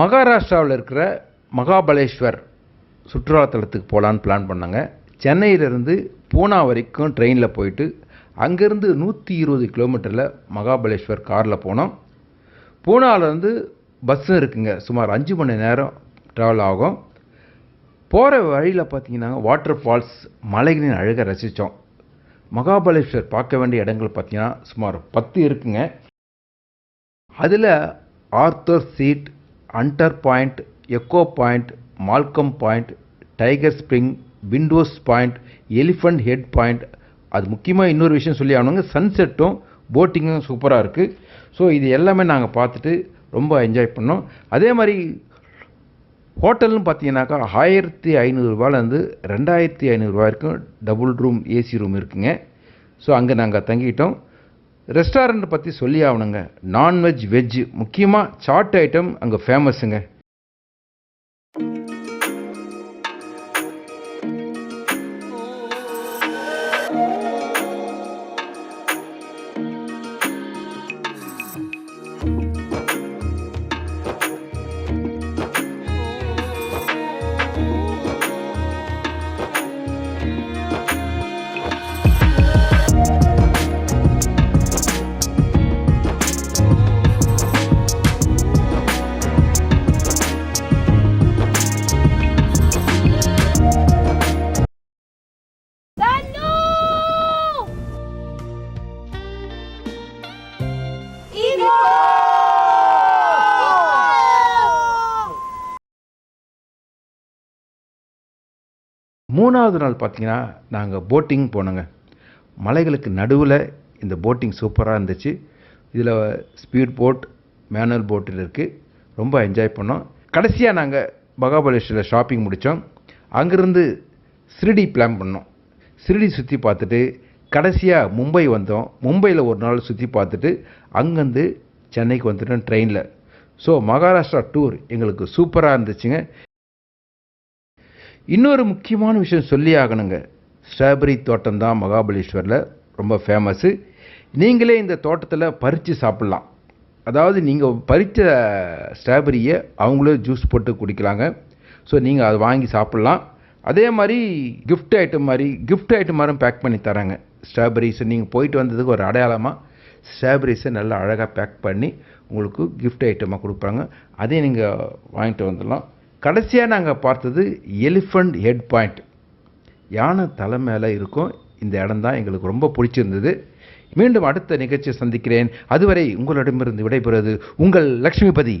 மகாராஷ்டிராவில் இருக்கிற மகாபலேஸ்வர் சுற்றுலாத்தலத்துக்கு போகலான்னு பிளான் பண்ணாங்க. சென்னையிலேருந்து பூனா வரைக்கும் ட்ரெயினில் போயிட்டு அங்கேருந்து நூற்றி இருபது கிலோமீட்டரில் மகாபலேஸ்வர் காரில் போனோம். பூனாவிலேருந்து பஸ்ஸும் இருக்குங்க சுமார் அஞ்சு மணி நேரம் ட்ராவல் ஆகும். போகிற வழியில் பார்த்தீங்கன்னா வாட்டர் ஃபால்ஸ் மலைகளின் அழகை ரசித்தோம் மகாபலேஸ்வர் பார்க்க வேண்டிய இடங்கள் பார்த்தீங்கன்னா சுமார் பத்து இருக்குங்க. அதில் Arthur seat under point echo point Malcolm point tiger spring windows point elephant head point அது முக்கியமாக இன்னொரு விஷயம் சொல்லி ஆகணுங்க. சன்செட்டும் போட்டிங்கும் சூப்பராக இருக்குது ஸோ இது எல்லாமே நாங்கள் பார்த்துட்டு ரொம்ப என்ஜாய் பண்ணோம். அதே மாதிரி ஹோட்டல்னு பார்த்தீங்கன்னாக்கா ஆயிரத்தி ஐநூறுரூவாலேருந்து ரெண்டாயிரத்தி ஐநூறுரூவா வரைக்கும் டபுள் ரூம் ஏசி ரூம் இருக்குங்க. ஸோ அங்கே நாங்கள் தங்கிட்டோம். ரெஸ்டாரண்ட் பற்றி சொல்லி ஆகணுங்க. நான்வெஜ் வெஜ்ஜு முக்கியமாக சாட் ஐட்டம் அங்கே ஃபேமஸுங்க மூணாவது நாள் பார்த்தீங்கன்னா நாங்கள் போட்டிங் போனோங்க. மலைகளுக்கு நடுவில் இந்த போட்டிங் சூப்பராக இருந்துச்சு. இதில் ஸ்பீட் போட் மேனுவல் போட்டில் இருக்குது ரொம்ப என்ஜாய் பண்ணோம். கடைசியாக நாங்கள் மகாபலேஸ்வரில் ஷாப்பிங் முடித்தோம் அங்கேருந்து சிரிடி பிளான் பண்ணோம். சிரிடி சுற்றி பார்த்துட்டு கடைசியாக மும்பை வந்தோம். மும்பையில் ஒரு நாள் சுற்றி பார்த்துட்டு அங்கேருந்து சென்னைக்கு வந்துட்டோம் ட்ரெயினில் ஸோ மகாராஷ்டிரா டூர் எங்களுக்கு சூப்பராக இருந்துச்சுங்க. இன்னொரு முக்கியமான விஷயம் சொல்லி ஆகணுங்க. ஸ்ட்ராபெரி தோட்டம் தான் மகாபலேஸ்வரில் ரொம்ப ஃபேமஸ்ஸு நீங்களே இந்த தோட்டத்தில் பறித்து சாப்பிட்லாம். அதாவது நீங்கள் பறித்த ஸ்ட்ராபெரியை அவங்களே ஜூஸ் போட்டு குடிக்கலாங்க. ஸோ நீங்கள் அதை வாங்கி சாப்பிட்லாம். அதே மாதிரி கிஃப்ட் ஐட்டம் மாதிரி கிஃப்ட் ஐட்டம் மாதிரி பேக் பண்ணி தராங்க ஸ்ட்ராபெரிஸை நீங்கள் போயிட்டு வந்ததுக்கு ஒரு அடையாளமாக ஸ்ட்ராபெரிஸை நல்லா அழகாக பேக் பண்ணி உங்களுக்கு கிஃப்ட் ஐட்டமாக கொடுப்பாங்க. அதையும் நீங்கள் வாங்கிட்டு வந்துடலாம். கடைசியாக நாங்கள் பார்த்தது எலிஃபண்ட் ஹெட் பாயிண்ட் யானை தலை மேலே இருக்கும். இந்த இடம் தான் எங்களுக்கு ரொம்ப பிடிச்சிருந்தது. மீண்டும் அடுத்த நிகழ்ச்சியை சந்திக்கிறேன். அதுவரை உங்களிடமிருந்து விடைபெறுவது உங்கள் லக்ஷ்மிபதி